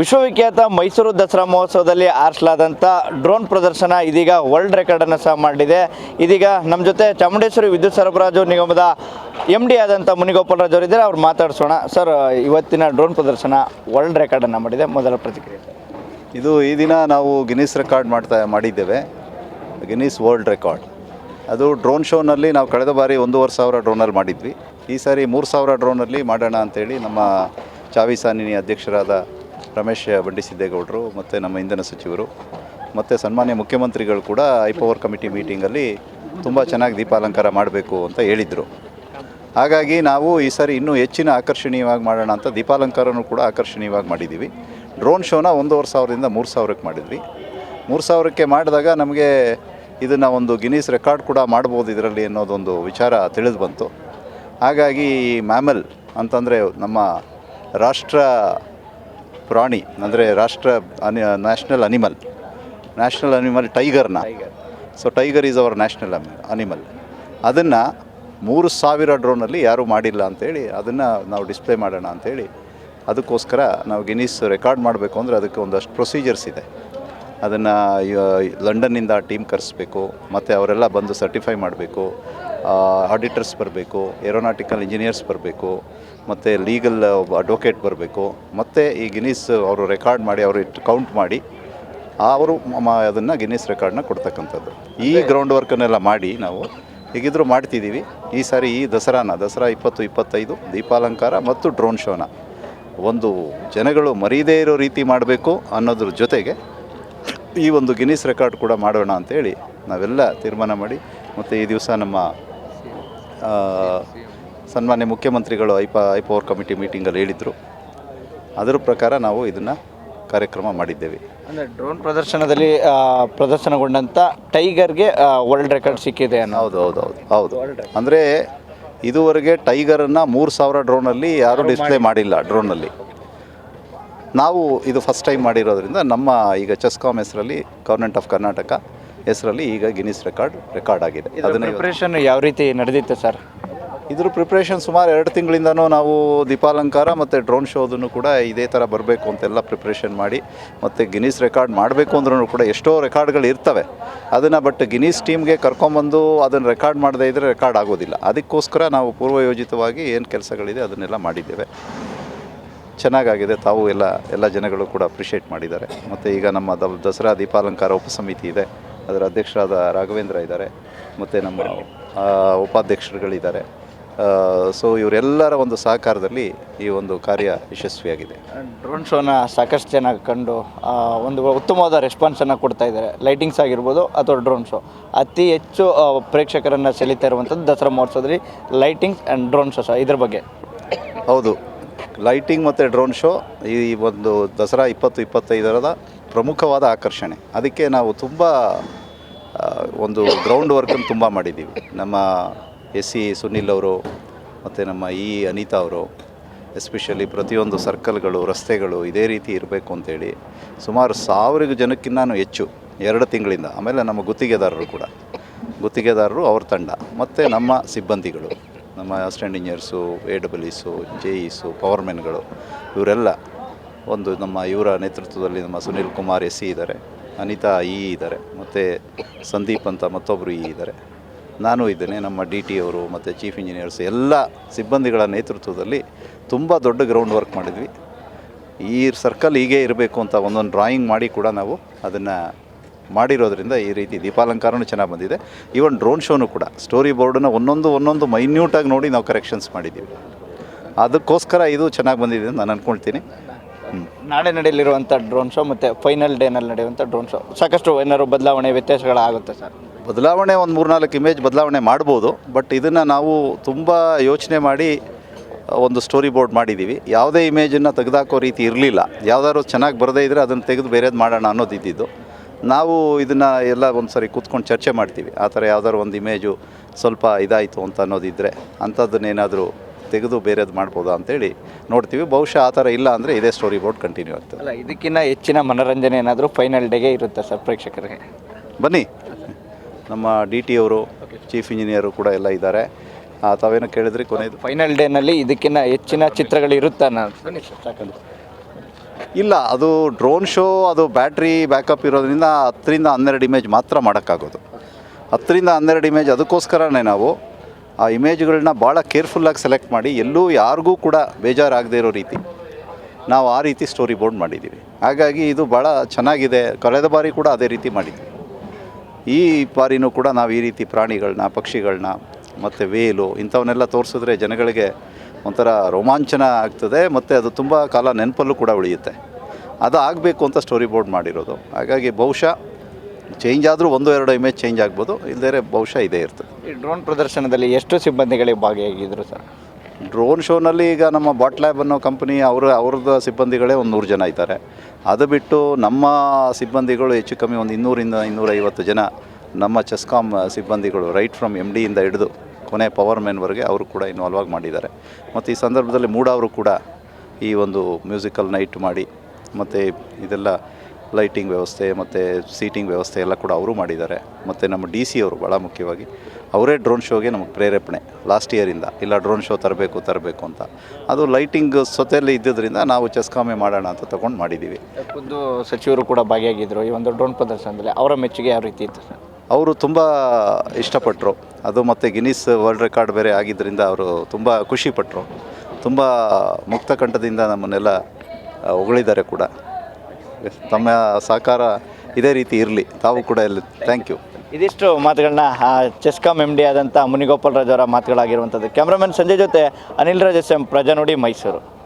ವಿಶ್ವವಿಖ್ಯಾತ ಮೈಸೂರು ದಸರಾ ಮಹೋತ್ಸವದಲ್ಲಿ ಆರಿಸಲಾದಂಥ ಡ್ರೋನ್ ಪ್ರದರ್ಶನ ಇದೀಗ ವರ್ಲ್ಡ್ ರೆಕಾರ್ಡನ್ನು ಸಹ ಮಾಡಿದೆ. ಇದೀಗ ನಮ್ಮ ಜೊತೆ ಚಾಮುಂಡೇಶ್ವರಿ ವಿದ್ಯುತ್ ಸರಬರಾಜು ನಿಗಮದ ಎಂ ಡಿ ಆದಂಥ ಮುನಿಗೋಪಾಲ್ ರಾಜ್ ಅವರಿದ್ದಾರೆ. ಅವ್ರು ಮಾತಾಡಿಸೋಣ. ಸರ್, ಇವತ್ತಿನ ಡ್ರೋನ್ ಪ್ರದರ್ಶನ ವರ್ಲ್ಡ್ ರೆಕಾರ್ಡನ್ನು ಮಾಡಿದೆ. ಮೊದಲ ಪ್ರತಿಕ್ರಿಯೆ. ಇದು ಈ ದಿನ ನಾವು ಗಿನ್ನಿಸ್ ರೆಕಾರ್ಡ್ ಮಾಡ್ತಾ ಮಾಡಿದ್ದೇವೆ. Guinness world record. ಅದು ಡ್ರೋನ್ ಶೋನಲ್ಲಿ ನಾವು ಕಳೆದ ಬಾರಿ ಒಂದೂವರೆ ಸಾವಿರ ಡ್ರೋನಲ್ಲಿ ಮಾಡಿದ್ವಿ. ಈ ಸಾರಿ ಮೂರು ಸಾವಿರ ಡ್ರೋನಲ್ಲಿ ಮಾಡೋಣ ಅಂತೇಳಿ ನಮ್ಮ ಚಾವಿ ಸಾನಿನಿ ಅಧ್ಯಕ್ಷರಾದ ರಮೇಶ್ ಬಂಡಿಸಿದ್ದೇಗೌಡರು, ಮತ್ತು ನಮ್ಮ ಇಂಧನ ಸಚಿವರು, ಮತ್ತು ಸನ್ಮಾನ್ಯ ಮುಖ್ಯಮಂತ್ರಿಗಳು ಕೂಡ ಐ ಪವರ್ ಕಮಿಟಿ ಮೀಟಿಂಗಲ್ಲಿ ತುಂಬ ಚೆನ್ನಾಗಿ ದೀಪಾಲಂಕಾರ ಮಾಡಬೇಕು ಅಂತ ಹೇಳಿದರು. ಹಾಗಾಗಿ ನಾವು ಈ ಸಾರಿ ಇನ್ನೂ ಹೆಚ್ಚಿನ ಆಕರ್ಷಣೀಯವಾಗಿ ಮಾಡೋಣ ಅಂತ ದೀಪಾಲಂಕಾರನೂ ಕೂಡ ಆಕರ್ಷಣೀಯವಾಗಿ ಮಾಡಿದ್ದೀವಿ. ಡ್ರೋನ್ ಶೋನ ಒಂದೂವರೆ ಸಾವಿರದಿಂದ ಮೂರು ಸಾವಿರಕ್ಕೆ ಮಾಡಿದ್ವಿ. ಮೂರು ಸಾವಿರಕ್ಕೆ ಮಾಡಿದಾಗ ನಮಗೆ ಇದನ್ನು ಒಂದು ಗಿನೀಸ್ ರೆಕಾರ್ಡ್ ಕೂಡ ಮಾಡ್ಬೋದು ಇದರಲ್ಲಿ ಅನ್ನೋದೊಂದು ವಿಚಾರ ತಿಳಿದು ಬಂತು. ಹಾಗಾಗಿ ಮ್ಯಾಮಲ್ ಅಂತಂದರೆ ನಮ್ಮ ರಾಷ್ಟ್ರ ಪ್ರಾಣಿ, ಅಂದರೆ ರಾಷ್ಟ್ರ ಅನಿ, national animal national animal ಟೈಗರ್ನ. So tiger is our national animal. ಅದನ್ನು ಮೂರು ಸಾವಿರ ಡ್ರೋನಲ್ಲಿ ಯಾರೂ ಮಾಡಿಲ್ಲ ಅಂತೇಳಿ, ಅದನ್ನು ನಾವು ಡಿಸ್ಪ್ಲೇ ಮಾಡೋಣ ಅಂತೇಳಿ, ಅದಕ್ಕೋಸ್ಕರ ನಾವು ಗಿನೀಸ್ ರೆಕಾರ್ಡ್ ಮಾಡಬೇಕು ಅಂದರೆ ಅದಕ್ಕೆ ಒಂದಷ್ಟು ಪ್ರೊಸೀಜರ್ಸ್ ಇದೆ. ಅದನ್ನು ಲಂಡನ್ನಿಂದ ಟೀಮ್ ಕರೆಸ್ಬೇಕು, ಮತ್ತು ಅವರೆಲ್ಲ ಬಂದು ಸರ್ಟಿಫೈ ಮಾಡಬೇಕು ಆಡಿಟರ್ಸ್ ಬರಬೇಕು, ಏರೋನಾಟಿಕಲ್ ಇಂಜಿನಿಯರ್ಸ್ ಬರಬೇಕು ಮತ್ತು ಲೀಗಲ್ ಒಬ್ಬ ಅಡ್ವೊಕೇಟ್ ಬರಬೇಕು. ಮತ್ತು ಈ ಗಿನೀಸ್ ಅವರು ರೆಕಾರ್ಡ್ ಮಾಡಿ ಅವರು ಕೌಂಟ್ ಮಾಡಿ ಅವರು ಅದನ್ನು ಗಿನಿಸ್ ರೆಕಾರ್ಡ್ನ ಕೊಡ್ತಕ್ಕಂಥದ್ದು. ಈ ಗ್ರೌಂಡ್ ವರ್ಕನ್ನೆಲ್ಲ ಮಾಡಿ ನಾವು ಹೇಗಿದ್ದರೂ ಮಾಡ್ತಿದ್ದೀವಿ. ಈ ಸಾರಿ ಈ ದಸರಾನ ದಸರಾ ಇಪ್ಪತ್ತು ಇಪ್ಪತ್ತೈದು ದೀಪಾಲಂಕಾರ ಮತ್ತು ಡ್ರೋನ್ ಶೋನ ಒಂದು ಜನಗಳು ಮರೀದೇ ಇರೋ ರೀತಿ ಮಾಡಬೇಕು ಅನ್ನೋದ್ರ ಜೊತೆಗೆ ಈ ಒಂದು ಗಿನಿಸ್ ರೆಕಾರ್ಡ್ ಕೂಡ ಮಾಡೋಣ ಅಂತೇಳಿ ನಾವೆಲ್ಲ ತೀರ್ಮಾನ ಮಾಡಿ ಮತ್ತು ಈ ದಿವಸ ನಮ್ಮ ಸನ್ಮಾನ್ಯ ಮುಖ್ಯಮಂತ್ರಿಗಳು ಐಪ ಐ ಪವರ್ ಕಮಿಟಿ ಮೀಟಿಂಗಲ್ಲಿ ಹೇಳಿದರು. ಅದರ ಪ್ರಕಾರ ನಾವು ಇದನ್ನು ಕಾರ್ಯಕ್ರಮ ಮಾಡಿದ್ದೇವೆ. ಅಂದರೆ ಡ್ರೋನ್ ಪ್ರದರ್ಶನದಲ್ಲಿ ಆ, ಪ್ರದರ್ಶನಗೊಂಡಂಥ ಟೈಗರ್ಗೆ ವರ್ಲ್ಡ್ ರೆಕಾರ್ಡ್ ಸಿಕ್ಕಿದೆ ಅನ್ನೋ ಹೌದು ಹೌದು ಹೌದು ಹೌದು. ಅಂದರೆ ಇದುವರೆಗೆ ಟೈಗರನ್ನು ಮೂರು ಸಾವಿರ ಡ್ರೋನಲ್ಲಿ ಯಾರೂ ಡಿಸ್ಪ್ಲೇ ಮಾಡಿಲ್ಲ. ಡ್ರೋನಲ್ಲಿ. ನಾವು ಇದು ಫಸ್ಟ್ ಟೈಮ್ ಮಾಡಿರೋದ್ರಿಂದ ನಮ್ಮ ಈಗ ಚೆಸ್ಕಾಮ್ ಹೆಸರಲ್ಲಿ ಗೌರ್ಮೆಂಟ್ ಆಫ್ ಕರ್ನಾಟಕ ಹೆಸರಲ್ಲಿ ಈಗ ಗಿನಿಸ್ ರೆಕಾರ್ಡ್ ರೆಕಾರ್ಡ್ ಆಗಿದೆ. ಅದನ್ನು ಪ್ರಿಪ್ರೇಷನ್ ಯಾವ ರೀತಿ ನಡೆದಿತ್ತು ಸರ್? ಇದ್ರ ಪ್ರಿಪ್ರೇಷನ್ ಸುಮಾರು ಎರಡು ತಿಂಗಳಿಂದನೂ ನಾವು ದೀಪಾಲಂಕಾರ ಮತ್ತು ಡ್ರೋನ್ ಶೋದನ್ನು ಕೂಡ ಇದೇ ಥರ ಬರಬೇಕು ಅಂತೆಲ್ಲ ಪ್ರಿಪ್ರೇಷನ್ ಮಾಡಿ ಮತ್ತು ಗಿನೀಸ್ ರೆಕಾರ್ಡ್ ಮಾಡಬೇಕು ಅಂದ್ರೂ ಕೂಡ ಎಷ್ಟೋ ರೆಕಾರ್ಡ್ಗಳು ಇರ್ತವೆ. ಅದನ್ನು ಬಟ್ ಗಿನೀಸ್ ಟೀಮ್ಗೆ ಕರ್ಕೊಂಬಂದು ಅದನ್ನು ರೆಕಾರ್ಡ್ ಮಾಡದೇ ಇದ್ದರೆ ರೆಕಾರ್ಡ್ ಆಗೋದಿಲ್ಲ. ಅದಕ್ಕೋಸ್ಕರ ನಾವು ಪೂರ್ವಯೋಜಿತವಾಗಿ ಏನು ಕೆಲಸಗಳಿದೆ ಅದನ್ನೆಲ್ಲ ಮಾಡಿದ್ದೇವೆ. ಚೆನ್ನಾಗಾಗಿದೆ. ತಾವು ಎಲ್ಲ ಎಲ್ಲ ಜನಗಳು ಕೂಡ ಅಪ್ರಿಷಿಯೇಟ್ ಮಾಡಿದ್ದಾರೆ. ಮತ್ತು ಈಗ ನಮ್ಮ ದಸರಾ ದೀಪಾಲಂಕಾರ ಉಪಸಮಿತಿ ಇದೆ. ಅದರ ಅಧ್ಯಕ್ಷರಾದ ರಾಘವೇಂದ್ರ ಇದ್ದಾರೆ. ಮತ್ತು ನಮ್ಮ ಉಪಾಧ್ಯಕ್ಷರುಗಳಿದ್ದಾರೆ. ಸೊ ಇವರೆಲ್ಲರ ಒಂದು ಸಹಕಾರದಲ್ಲಿ ಈ ಒಂದು ಕಾರ್ಯ ಯಶಸ್ವಿಯಾಗಿದೆ. ಡ್ರೋನ್ ಶೋನ ಸಾಕಷ್ಟು ಜನ ಕಂಡು ಆ, ಒಂದು ಉತ್ತಮವಾದ ರೆಸ್ಪಾನ್ಸನ್ನು ಕೊಡ್ತಾ ಇದ್ದಾರೆ. ಲೈಟಿಂಗ್ಸ್ ಆಗಿರ್ಬೋದು ಅಥವಾ ಡ್ರೋನ್ ಶೋ ಅತಿ ಹೆಚ್ಚು ಆ, ಪ್ರೇಕ್ಷಕರನ್ನು ಸೆಳೀತಾ ಇರುವಂಥದ್ದು ದಸರಾ ಮಹೋತ್ಸವದಲ್ಲಿ ಲೈಟಿಂಗ್ಸ್ ಆ್ಯಂಡ್ ಡ್ರೋನ್ ಶೋ ಸಹ ಇದ್ರ ಬಗ್ಗೆ. ಹೌದು. ಲೈಟಿಂಗ್ ಮತ್ತು ಡ್ರೋನ್ ಶೋ ಈ ಒಂದು ದಸರಾ ಇಪ್ಪತ್ತು ಇಪ್ಪತ್ತೈದರದ ಪ್ರಮುಖವಾದ ಆಕರ್ಷಣೆ. ಅದಕ್ಕೆ ನಾವು ತುಂಬ ಆ, ಒಂದು ಗ್ರೌಂಡ್ ವರ್ಕನ್ನು ತುಂಬ ಮಾಡಿದ್ದೀವಿ. ನಮ್ಮ ಎಸ್ ಸಿ ಸುನಿಲ್ ಅವರು ಮತ್ತು ನಮ್ಮ ಇ ಅನಿತಾ ಅವರು, ಎಸ್ಪೆಷಲಿ ಪ್ರತಿಯೊಂದು ಸರ್ಕಲ್ಗಳು, ರಸ್ತೆಗಳು ಇದೇ ರೀತಿ ಇರಬೇಕು ಅಂತೇಳಿ ಸುಮಾರು ಸಾವಿರ ಜನಕ್ಕಿಂತ ಹೆಚ್ಚು, ಎರಡು ತಿಂಗಳಿಂದ. ಆಮೇಲೆ ನಮ್ಮ ಗುತ್ತಿಗೆದಾರರು ಕೂಡ. ಗುತ್ತಿಗೆದಾರರು ಅವ್ರ ತಂಡ, ಮತ್ತು ನಮ್ಮ ಸಿಬ್ಬಂದಿಗಳು, ನಮ್ಮ ಅಸಿಸ್ಟೆಂಟ್ ಇಂಜಿನಿಯರ್ಸು, ಎ ಡಬ್ಲ್ಯೂಸು ಜೆ ಇಸು ಪವರ್ಮೆನ್ಗಳು ಇವರೆಲ್ಲ ಒಂದು ನಮ್ಮ ಇವರ ನೇತೃತ್ವದಲ್ಲಿ ನಮ್ಮ ಸುನಿಲ್ ಕುಮಾರ್ ಎಸ್ ಸಿ ಇದ್ದಾರೆ, ಅನಿತಾ ಇ ಇದ್ದಾರೆ, ಮತ್ತು ಸಂದೀಪ್ ಅಂತ ಮತ್ತೊಬ್ಬರು ಇ ಇದ್ದಾರೆ. ನಾನು ಇದ್ದೇನೆ, ನಮ್ಮ ಡಿ ಟಿ ಅವರು ಮತ್ತು ಚೀಫ್ ಇಂಜಿನಿಯರ್ಸ್ ಎಲ್ಲ ಸಿಬ್ಬಂದಿಗಳ ನೇತೃತ್ವದಲ್ಲಿ ತುಂಬ ದೊಡ್ಡ ಗ್ರೌಂಡ್ ವರ್ಕ್ ಮಾಡಿದ್ವಿ. ಈ ಸರ್ಕಲ್ ಹೀಗೆ ಇರಬೇಕು ಅಂತ ಒಂದೊಂದು ಡ್ರಾಯಿಂಗ್ ಮಾಡಿ ಕೂಡ ನಾವು ಅದನ್ನು ಮಾಡಿರೋದ್ರಿಂದ ಈ ರೀತಿ ದೀಪಾಲಂಕಾರನೂ ಚೆನ್ನಾಗಿ ಬಂದಿದೆ. ಈವನ್ ಡ್ರೋನ್ ಶೋನು ಕೂಡ ಸ್ಟೋರಿ ಬೋರ್ಡನ್ನು ಒಂದೊಂದು ಒಂದೊಂದು ಮೈನ್ಯೂಟಾಗಿ ನೋಡಿ ನಾವು ಕರೆಕ್ಷನ್ಸ್ ಮಾಡಿದ್ದೀವಿ ಅದಕ್ಕೋಸ್ಕರ ಇದು ಚೆನ್ನಾಗಿ ಬಂದಿದೆ ಅಂತ ನಾನು ಅಂದ್ಕೊಳ್ತೀನಿ ನಾಳೆ ನಡೆಯಲಿರುವಂಥ ಡ್ರೋನ್ ಶೋ ಮತ್ತು ಫೈನಲ್ ಡೇನಲ್ಲಿ ನಡೆಯುವಂಥ ಡ್ರೋನ್ ಶೋ ಸಾಕಷ್ಟು ಏನಾದ್ರು ಬದಲಾವಣೆ ವ್ಯತ್ಯಾಸಗಳಾಗುತ್ತೆ ಸರ್? ಬದಲಾವಣೆ ಒಂದು ಮೂರ್ನಾಲ್ಕು ಇಮೇಜ್ ಬದಲಾವಣೆ ಮಾಡ್ಬೋದು ಬಟ್ ಇದನ್ನು ನಾವು ತುಂಬ ಯೋಚನೆ ಮಾಡಿ ಒಂದು ಸ್ಟೋರಿ ಬೋರ್ಡ್ ಮಾಡಿದ್ದೀವಿ ಯಾವುದೇ ಇಮೇಜನ್ನು ತೆಗೆದಾಕೋ ರೀತಿ ಇರಲಿಲ್ಲ. ಯಾವ್ದಾದ್ರು ಚೆನ್ನಾಗಿ ಬರದೇ ಇದ್ದರೆ ಅದನ್ನು ತೆಗೆದು ಬೇರೆದು ಮಾಡೋಣ ಅನ್ನೋದು ಇದ್ದಿದ್ದು. ನಾವು ಇದನ್ನು ಎಲ್ಲ ಒಂದು ಸರಿ ಕೂತ್ಕೊಂಡು ಚರ್ಚೆ ಮಾಡ್ತೀವಿ. ಆ ಥರ ಯಾವ್ದಾದ್ರು ಒಂದು ಇಮೇಜು ಸ್ವಲ್ಪ ಇದಾಯಿತು ಅಂತ ಅನ್ನೋದಿದ್ದರೆ ಅಂಥದ್ದನ್ನೇನಾದರೂ ತೆಗೆದು ಬೇರೆದು ಮಾಡ್ಬೋದಾ ಅಂತೇಳಿ ನೋಡ್ತೀವಿ. ಬಹುಶಃ ಆ ಥರ ಇಲ್ಲ ಅಂದರೆ ಇದೇ ಸ್ಟೋರಿ ಬೋರ್ಡ್ ಕಂಟಿನ್ಯೂ ಆಗ್ತದೆ. ಅಲ್ಲ ಇದಕ್ಕಿಂತ ಹೆಚ್ಚಿನ ಮನೋರಂಜನೆ ಏನಾದರೂ ಫೈನಲ್ ಡೇಗೆ ಇರುತ್ತೆ ಸರ್ ಪ್ರೇಕ್ಷಕರಿಗೆ? ಬನ್ನಿ. ನಮ್ಮ ಡಿ ಟಿ ಅವರು ಚೀಫ್ ಇಂಜಿನಿಯರು ಕೂಡ ಎಲ್ಲ ಇದ್ದಾರೆ. ತಾವೇನು ಕೇಳಿದ್ರಿ ಕೊನೆಯದು ಫೈನಲ್ ಡೇನಲ್ಲಿ ಇದಕ್ಕಿಂತ ಹೆಚ್ಚಿನ ಚಿತ್ರಗಳು ಇರುತ್ತಾ ಸಾಕಲ್ಲ. ಇಲ್ಲ ಅದು ಡ್ರೋನ್ ಶೋ ಅದು ಬ್ಯಾಟ್ರಿ ಬ್ಯಾಕಪ್ ಇರೋದ್ರಿಂದ ಹತ್ತರಿಂದ ಹನ್ನೆರಡು ಇಮೇಜ್ ಮಾತ್ರ ಮಾಡೋಕ್ಕಾಗೋದು. ಹತ್ತರಿಂದ ಹನ್ನೆರಡು ಇಮೇಜ್ ಅದಕ್ಕೋಸ್ಕರನೇ ನಾವು ಆ ಇಮೇಜ್ಗಳನ್ನ ಭಾಳ ಕೇರ್ಫುಲ್ಲಾಗಿ ಸೆಲೆಕ್ಟ್ ಮಾಡಿ ಎಲ್ಲೂ ಯಾರಿಗೂ ಕೂಡ ಬೇಜಾರಾಗದೇ ಇರೋ ರೀತಿ ನಾವು ಆ ರೀತಿ ಸ್ಟೋರಿ ಬೋರ್ಡ್ ಮಾಡಿದ್ದೀವಿ. ಹಾಗಾಗಿ ಇದು ಭಾಳ ಚೆನ್ನಾಗಿದೆ. ಕಳೆದ ಬಾರಿ ಕೂಡ ಅದೇ ರೀತಿ ಮಾಡಿದ್ವಿ. ಈ ಬಾರಿನೂ ಕೂಡ ನಾವು ಈ ರೀತಿ ಪ್ರಾಣಿಗಳನ್ನ, ಪಕ್ಷಿಗಳನ್ನ ಮತ್ತು ವೇಲು ಇಂಥವನ್ನೆಲ್ಲ ತೋರಿಸಿದ್ರೆ ಜನಗಳಿಗೆ ಒಂಥರ ರೋಮಾಂಚನ ಆಗ್ತದೆ ಮತ್ತು ಅದು ತುಂಬ ಕಾಲ ನೆನಪಲ್ಲೂ ಕೂಡ ಉಳಿಯುತ್ತೆ. ಅದು ಆಗಬೇಕು ಅಂತ ಸ್ಟೋರಿ ಬೋರ್ಡ್ ಮಾಡಿರೋದು. ಹಾಗಾಗಿ ಬಹುಶಃ ಚೇಂಜ್ ಆದರೂ ಒಂದು ಎರಡು ಇಮೇಜ್ ಚೇಂಜ್ ಆಗ್ಬೋದು ಇಲ್ಲದೇ ಬಹುಶಃ ಇದೇ ಇರ್ತದೆ. ಈ ಡ್ರೋನ್ ಪ್ರದರ್ಶನದಲ್ಲಿ ಎಷ್ಟು ಸಿಬ್ಬಂದಿಗಳಿಗೆ ಭಾಗಿಯಾಗಿದ್ದರು ಸರ್? ಡ್ರೋನ್ ಶೋನಲ್ಲಿ ಈಗ ನಮ್ಮ ಬಾಟ್ ಲ್ಯಾಬ್ ಅನ್ನೋ ಕಂಪ್ನಿ ಅವರ ಅವ್ರದ್ದು ಸಿಬ್ಬಂದಿಗಳೇ ಒಂದು ನೂರು ಜನ ಇದ್ದಾರೆ. ಅದು ಬಿಟ್ಟು ನಮ್ಮ ಸಿಬ್ಬಂದಿಗಳು ಹೆಚ್ಚು ಕಮ್ಮಿ ಒಂದು ಇನ್ನೂರಿಂದ ಇನ್ನೂರೈವತ್ತು ಜನ ನಮ್ಮ ಚೆಸ್ಕಾಮ್ ಸಿಬ್ಬಂದಿಗಳು ರೈಟ್ ಫ್ರಮ್ ಎಂ ಡಿಯಿಂದ ಹಿಡಿದು ಕೊನೆ ಪವರ್ ಮೆನ್ವರೆಗೆ ಅವರು ಕೂಡ ಇನ್ವಾಲ್ವ್ ಆಗಿ ಮಾಡಿದ್ದಾರೆ. ಮತ್ತು ಈ ಸಂದರ್ಭದಲ್ಲಿ ಮೂಡವರು ಕೂಡ ಈ ಒಂದು ಮ್ಯೂಸಿಕಲ್ ನೈಟ್ ಮಾಡಿ ಮತ್ತು ಇದೆಲ್ಲ ಲೈಟಿಂಗ್ ವ್ಯವಸ್ಥೆ ಮತ್ತು ಸೀಟಿಂಗ್ ವ್ಯವಸ್ಥೆ ಎಲ್ಲ ಕೂಡ ಅವರು ಮಾಡಿದ್ದಾರೆ. ಮತ್ತು ನಮ್ಮ ಡಿ ಸಿ ಅವರು ಭಾಳ ಮುಖ್ಯವಾಗಿ. ಅವರೇ ಡ್ರೋನ್ ಶೋಗೆ ನಮಗೆ ಪ್ರೇರೇಪಣೆ. ಲಾಸ್ಟ್ ಇಯರಿಂದ ಇಲ್ಲ ಡ್ರೋನ್ ಶೋ ತರಬೇಕು ತರಬೇಕು ಅಂತ. ಅದು ಲೈಟಿಂಗ್ ಸೊತೆಯಲ್ಲಿ ಇದ್ದಿದ್ದರಿಂದ ನಾವು ಚೆಸ್ಕಾಮೆ ಮಾಡೋಣ ಅಂತ ತೊಗೊಂಡು ಮಾಡಿದ್ದೀವಿ ಒಂದು ಸಚಿವರು ಕೂಡ ಭಾಗಿಯಾಗಿದ್ದರು ಈ ಒಂದು ಡ್ರೋನ್ ಪ್ರದರ್ಶನದಲ್ಲಿ ಅವರ ಮೆಚ್ಚುಗೆ ಯಾವ ರೀತಿ ಇತ್ತು ಅವರು ತುಂಬ ಇಷ್ಟಪಟ್ಟರು ಅದು ಮತ್ತು ಗಿನ್ನಿಸ್ ವರ್ಲ್ಡ್ ರೆಕಾರ್ಡ್ ಬೇರೆ ಆಗಿದ್ದರಿಂದ ಅವರು ತುಂಬ ಖುಷಿಪಟ್ಟರು ತುಂಬ ಮುಕ್ತ ಕಂಠದಿಂದ ನಮ್ಮನ್ನೆಲ್ಲ ಹೊಗಳಿದ್ದಾರೆ ಕೂಡ. ತಮ್ಮ ಸಹಕಾರ ಇದೇ ರೀತಿ ಇರಲಿ. ತಾವು ಕೂಡ ಇಲ್ಲಿ. ಥ್ಯಾಂಕ್ ಯು ಇದಿಷ್ಟು ಮಾತುಗಳನ್ನ ಚೆಸ್ಕಾಮ್ ಎಂ ಡಿ ಆದಂಥ ಮುನಿಗೋಪಾಲ್ ರಾಜ್ ಅವರ ಮಾತುಗಳಾಗಿರುವಂಥದ್ದು. ಕ್ಯಾಮ್ರಾಮನ್ ಸಂಜಯ್ ಜೊತೆ ಅನಿಲ್ ರಾಜ್ ಎಸ್ ಎಂ ಪ್ರಜಾನುಡಿ ಮೈಸೂರು.